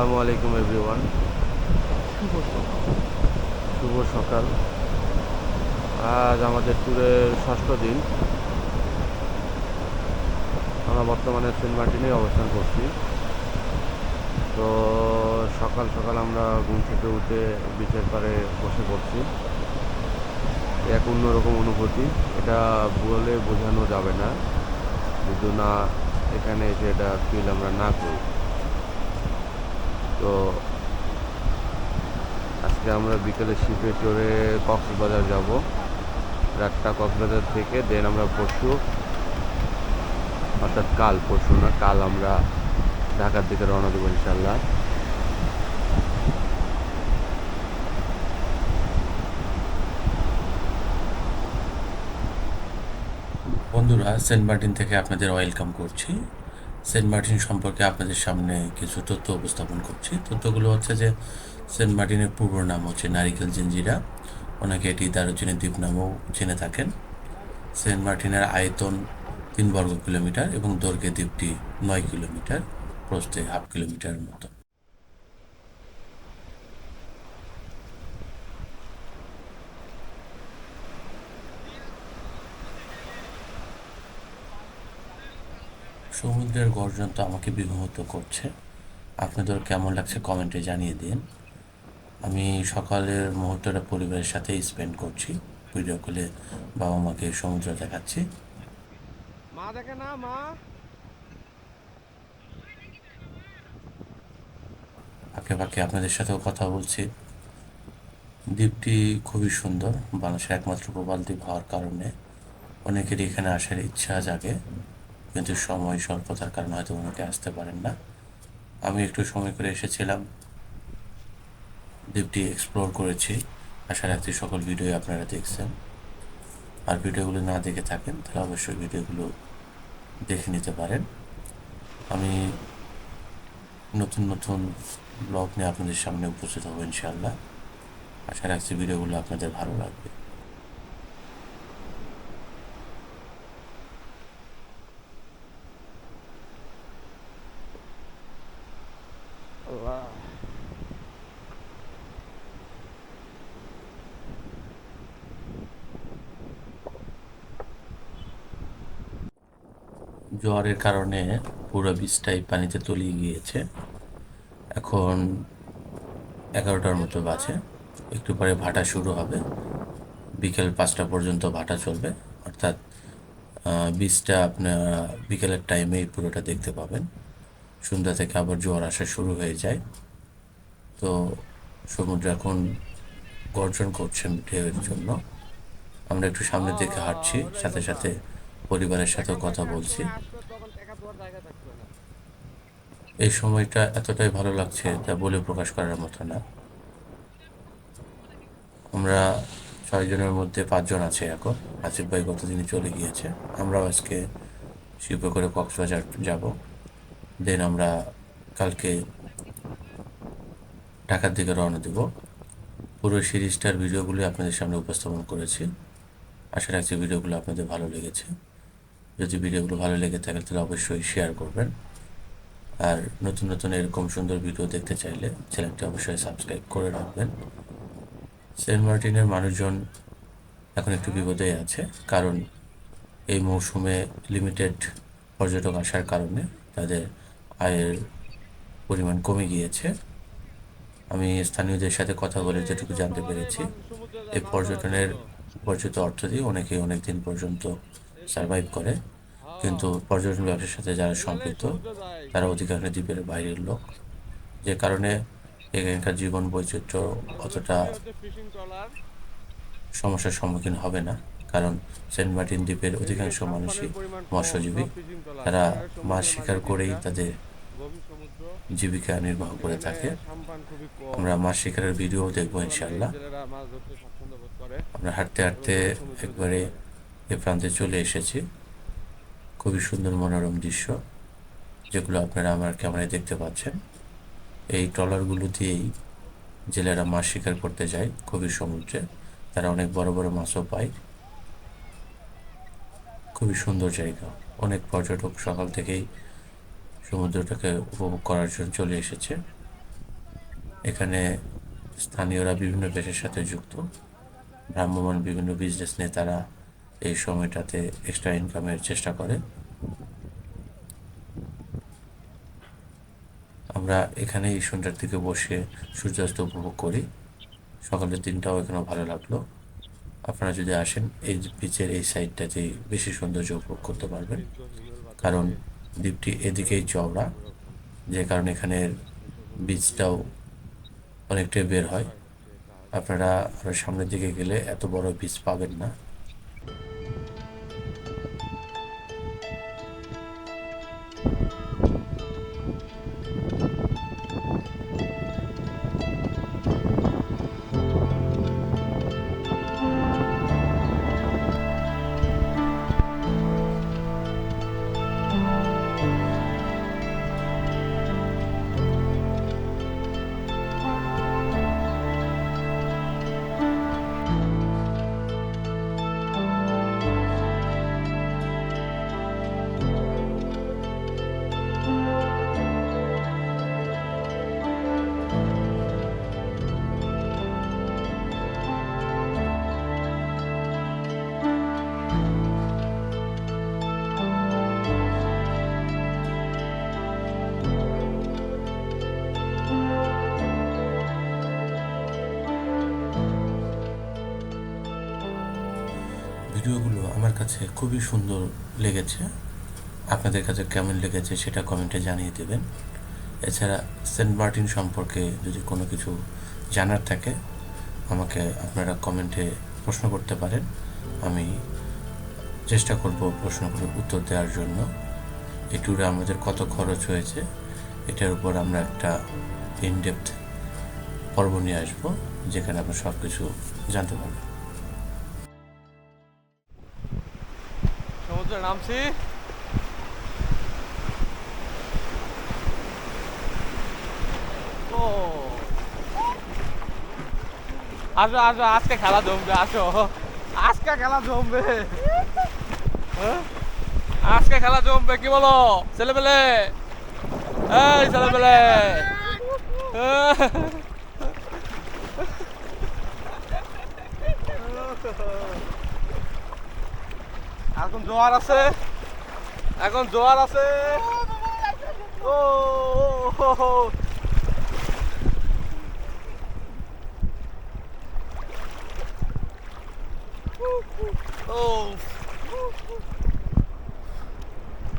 আসসালামু আলাইকুম এভরিওয়ান শুভ সকাল। আজ আমাদের ট্যুরের ষষ্ঠ দিন। আমরা বর্তমানে সেন্ট মার্টিনে অবস্থান করছি। তো সকাল সকাল আমরা ঘুম থেকে উঠে বিচের পাড়ে বসে পড়ছি। এক অন্যরকম অনুভূতি। এটা বলে বোঝানো যাবে না। যদি না এখানে এসে এটা ফিল আমরা না করি। তো আজকে আমরা বিকেলে শিপে চড়ে কক্সবাজার যাব। রাতটা কক্সবাজার থেকে দেন আমরা পরশু, অর্থাৎ কাল পরশু না, কাল আমরা ঢাকার দিকে রওনা দেবো ইনশাল্লাহ বন্ধুরা, সেন্ট মার্টিন থেকে আপনাদের ওয়েলকাম করছি। সেন্ট মার্টিন সম্পর্কে আপনাদের সামনে কিছু তথ্য উপস্থাপন করছি। তথ্যগুলো হচ্ছে যে, সেন্ট মার্টিনের পূর্ব নাম হচ্ছে নারিকেল জিঞ্জিরা। অনেকে এটি দারুচিনি দ্বীপ নামেও চিনে থাকেন। সেন্ট মার্টিনের আয়তন তিন বর্গ কিলোমিটার এবং দৈর্ঘ্যে দ্বীপটি নয় কিলোমিটার, প্রস্থে হাফ কিলোমিটার মতো। সমুদ্রের গর্জন তো আমাকে বিমোহিত করছে। আপনাদের কেমন লাগছে কমেন্টে জানিয়ে দিন। আমি সকালের মুহূর্তটা পরিবারের সাথে স্পেন্ড করছি। ভিডিও কলে বাবা মাকে সমুদ্র দেখাচ্ছি। মা দেখে না মা? ফাঁকে ফাঁকে আপনাদের সাথেও কথা বলছি। দ্বীপটি খুবই সুন্দর বাংলাদেশের একমাত্র প্রবাল দ্বীপ হওয়ার কারণে। অনেকেরই এখানে আসার ইচ্ছা জাগে। কিন্তু সময় স্বল্পতার কারণে হয়তো অনেকে আসতে পারেন না। আমি একটু সময় করে এসেছিলাম। দ্বীপটি এক্সপ্লোর করেছি। আশা রাখছি সকল ভিডিও আপনারা দেখছেন। আর ভিডিওগুলো না দেখে থাকেন, তাহলে অবশ্যই ভিডিওগুলো দেখে নিতে পারেন। আমি নতুন নতুন ব্লগ নিয়ে আপনাদের সামনে উপস্থিত হব ইনশাআল্লাহ। আশা রাখছি ভিডিওগুলো আপনাদের ভালো লাগবে। জোয়ারের কারণে পুরো বীজটাই পানিতে তলিয়ে গিয়েছে। এখন এগারোটার মতো বাজে। একটু পরে ভাটা শুরু হবে। বিকেল পাঁচটা পর্যন্ত ভাটা চলবে। অর্থাৎ বীজটা আপনার বিকেলের টাইমেই পুরোটা দেখতে পাবেন। সন্ধ্যা থেকে আবার জোয়ার আসা শুরু হয়ে যায়। তো সমুদ্র এখন গর্জন করছে ঢেউয়ের জন্য। আমরা একটু সামনের দিকে হাঁটছি, সাথে সাথে পরিবারের সাথেও কথা বলছি। এই সময়টা এতটাই ভালো লাগছে তা বলে প্রকাশ করার মতো না। আমরা ছয়জনের মধ্যে পাঁচজন আছে এখন। আসিফ ভাই গতদিনই চলে গিয়েছে। আমরাও আজকে শিল্প করে কক্সবাজার যাব। দেন আমরা কালকে ঢাকার দিকে রওনা দেব। পুরো সিরিজটার ভিডিওগুলি আপনাদের সামনে উপস্থাপন করেছি। আশা রাখছি ভিডিওগুলো আপনাদের ভালো লেগেছে। যদি ভিডিওগুলো ভালো লেগে থাকে, তাহলে অবশ্যই শেয়ার করবেন। আর নতুন নতুন এরকম সুন্দর ভিডিও দেখতে চাইলে চ্যানেলটি অবশ্যই সাবস্ক্রাইব করে রাখবেন। সেন্ট মার্টিনের মানুষজন এখন একটু বিপদে আছে, কারণ এই মৌসুমে লিমিটেড পর্যটক আসার কারণে তাদের আয়ের পরিমাণ কমে গিয়েছে। আমি স্থানীয়দের সাথে কথা বলে যেটুকু জানতে পেরেছি, এই পর্যটনের উপার্জিত অর্থ দিয়ে অনেকেই অনেক দিন পর্যন্ত সার্ভাইভ করে। কিন্তু পর্যটন ব্যবসার সাথে যারা সম্পৃক্ত, তারা অধিকাংশ দ্বীপের বাইরের লোক। যে কারণে এখানকার জীবন বৈচিত্র্য অতটা সমস্যার সম্মুখীন হবে না। কারণ সেন্ট মার্টিন দ্বীপের অধিকাংশ মানুষই মৎস্যজীবী। তারা মাছ শিকার করেই তাদের জীবিকা নির্বাহ করে থাকে। আমরা মাছ শিকারের ভিডিও দেখব ইনশাল্লাহ আমরা হাঁটতে হাঁটতে একবারে এ প্রান্তে চলে এসেছি। খুবই সুন্দর মনোরম দৃশ্য, যেগুলো আপনারা আমার ক্যামেরায় দেখতে পাচ্ছেন। এই ট্রলারগুলো দিয়েই জেলেরা মাছ শিকার করতে যায় খুবই সমুদ্রে। তারা অনেক বড় বড় মাছও পায়। খুবই সুন্দর জায়গা। অনেক পর্যটক সকাল থেকেই সমুদ্রটাকে উপভোগ করার জন্য চলে এসেছে। এখানে স্থানীয়রা বিভিন্ন পেশার সাথে যুক্ত। ভ্রাম্যমান বিভিন্ন বিজনেস নেতারা এই সময়টাতে এক্সট্রা ইনকামের চেষ্টা করে। আমরা এখানে এই সন্ধ্যার দিকে বসে সূর্যাস্ত উপভোগ করি। সকালের দিনটাও এখানে ভালো লাগল। আপনারা যদি আসেন, এই বিচের এই সাইডটাতেই বেশি সৌন্দর্য উপভোগ করতে পারবেন। কারণ দ্বীপটি এদিকেই চওড়া, যে কারণে এখানের বীজটাও অনেকটাই বের হয়। আপনারা সামনের দিকে গেলে এত বড় বীজ পাবেন না। আমার কাছে খুবই সুন্দর লেগেছে। আপনাদের কাছে কেমন লেগেছে সেটা কমেন্টে জানিয়ে দেবেন। এছাড়া সেন্ট মার্টিন সম্পর্কে যদি কোনো কিছু জানার থাকে, আমাকে আপনারা কমেন্টে প্রশ্ন করতে পারেন। আমি চেষ্টা করব প্রশ্নগুলোর উত্তর দেওয়ার জন্য। এই ট্যুরে আমাদের কত খরচ হয়েছে, এটার উপর আমরা একটা ইনডেপথ পর্ব নিয়ে আসব, যেখানে আপনার সব কিছু জানতে পারবেন সমুদ্রে নামছি ও আসো আসো, আজকে খেলা জমবে, আসো। আজকে খেলা জমবে। হ্যাঁ? আজকে খেলা জমবে, কি বলো? ছেলেবেলে এই ছেলেবেলে এখন জোয়ার আছে। এখন জোয়ার আছে। ও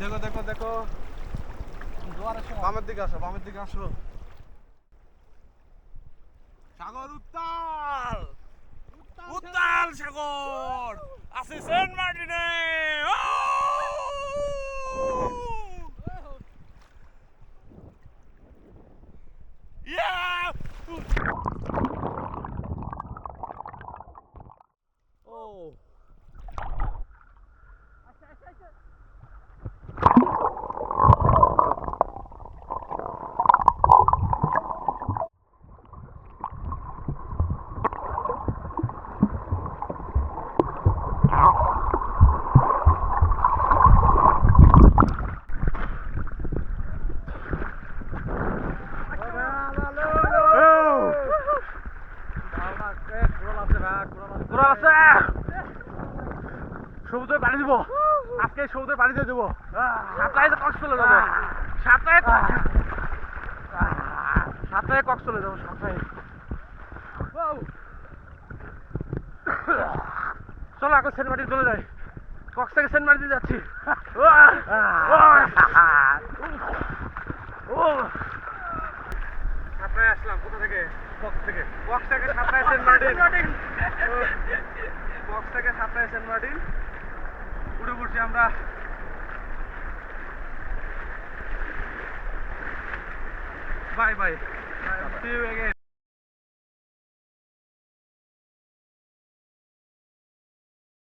দেখো দেখো দেখো। জোয়ার আছে। বামের দিকে আসো, বামের দিকে আসো। সাগর উত্তাল! উত্তাল সাগর। আছে সেন্ট মার্টিনে। ও! Yeah! ও ঘোড়া আছে সমুদ্রে পানি দিব আজকে সমুদ্রে পানি দিয়ে দেবো সাতটায় কক্স চলে যাব সাতটায় সাতটায় কক্স চলে যাব সাতটায়। চলো এখন সেন্ট মার্টিন চলে যাই। কক্স থেকে সেন্ট মার্টিন যাচ্ছি। ও সাতটায় আসলাম কোথা থেকে? কক্স থেকে। কক্স থেকে সাতটায় সেন্ট মার্টিন। কক্স থেকে সেন্ট মার্টিন। উঠে পড়ছি আমরা। Bye bye. See you again.